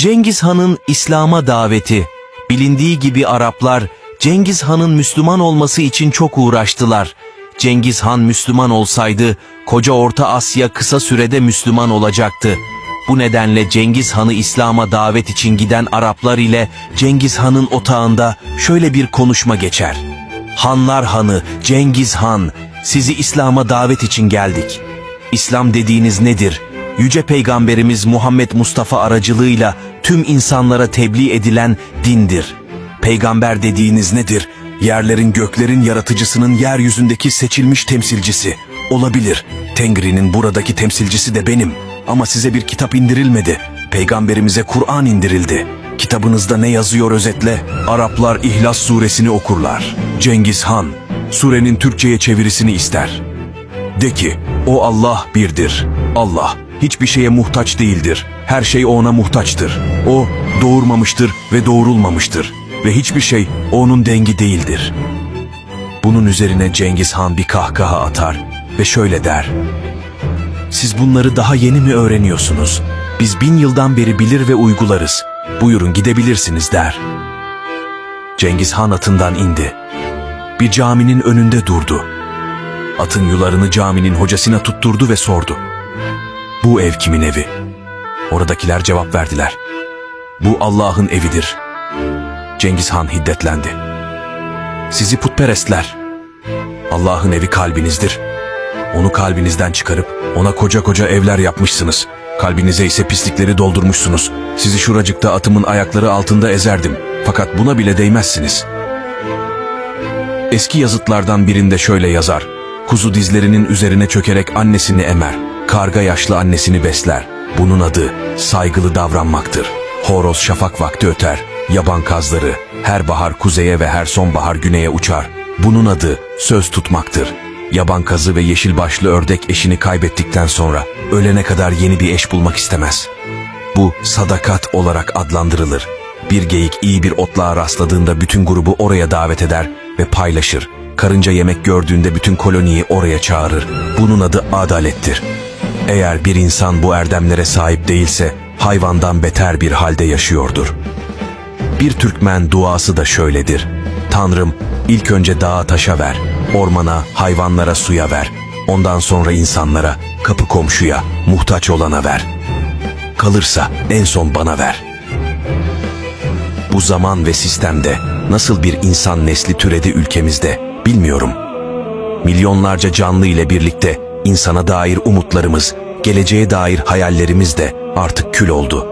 Cengiz Han'ın İslam'a daveti. Bilindiği gibi Araplar Cengiz Han'ın Müslüman olması için çok uğraştılar. Cengiz Han Müslüman olsaydı koca Orta Asya kısa sürede Müslüman olacaktı. Bu nedenle Cengiz Han'ı İslam'a davet için giden Araplar ile Cengiz Han'ın otağında şöyle bir konuşma geçer. Hanlar Hanı Cengiz Han, sizi İslam'a davet için geldik. İslam dediğiniz nedir? Yüce Peygamberimiz Muhammed Mustafa aracılığıyla tüm insanlara tebliğ edilen dindir. Peygamber dediğiniz nedir? Yerlerin göklerin yaratıcısının yeryüzündeki seçilmiş temsilcisi. Olabilir. Tengri'nin buradaki temsilcisi de benim. Ama size bir kitap indirilmedi. Peygamberimize Kur'an indirildi. Kitabınızda ne yazıyor özetle? Araplar İhlas suresini okurlar. Cengiz Han, surenin Türkçe'ye çevirisini ister. De ki, o Allah birdir. Allah hiçbir şeye muhtaç değildir. Her şey ona muhtaçtır. O doğurmamıştır ve doğurulmamıştır. Ve hiçbir şey onun dengi değildir. Bunun üzerine Cengiz Han bir kahkaha atar ve şöyle der. Siz bunları daha yeni mi öğreniyorsunuz? Biz bin yıldan beri bilir ve uygularız. Buyurun gidebilirsiniz der. Cengiz Han atından indi. Bir caminin önünde durdu. Atın yularını caminin hocasına tutturdu ve sordu. Bu ev kimin evi? Oradakiler cevap verdiler. Bu Allah'ın evidir. Cengiz Han hiddetlendi. Sizi putperestler. Allah'ın evi kalbinizdir. Onu kalbinizden çıkarıp ona koca koca evler yapmışsınız. Kalbinize ise pislikleri doldurmuşsunuz. Sizi şuracıkta atımın ayakları altında ezerdim. Fakat buna bile değmezsiniz. Eski yazıtlardan birinde şöyle yazar. Kuzu dizlerinin üzerine çökerek annesini emer. Karga yaşlı annesini besler. Bunun adı saygılı davranmaktır. Horoz şafak vakti öter. Yaban kazları her bahar kuzeye ve her sonbahar güneye uçar. Bunun adı söz tutmaktır. Yaban kazı ve yeşil başlı ördek eşini kaybettikten sonra ölene kadar yeni bir eş bulmak istemez. Bu sadakat olarak adlandırılır. Bir geyik iyi bir otluğa rastladığında bütün grubu oraya davet eder ve paylaşır. Karınca yemek gördüğünde bütün koloniyi oraya çağırır. Bunun adı adalettir. Eğer bir insan bu erdemlere sahip değilse hayvandan beter bir halde yaşıyordur. Bir Türkmen duası da şöyledir. Tanrım ilk önce dağa taşa ver, ormana, hayvanlara suya ver. Ondan sonra insanlara, kapı komşuya, muhtaç olana ver. Kalırsa en son bana ver. Bu zaman ve sistemde nasıl bir insan nesli türedi ülkemizde bilmiyorum. Milyonlarca canlı ile birlikte insana dair umutlarımız, geleceğe dair hayallerimiz de artık kül oldu.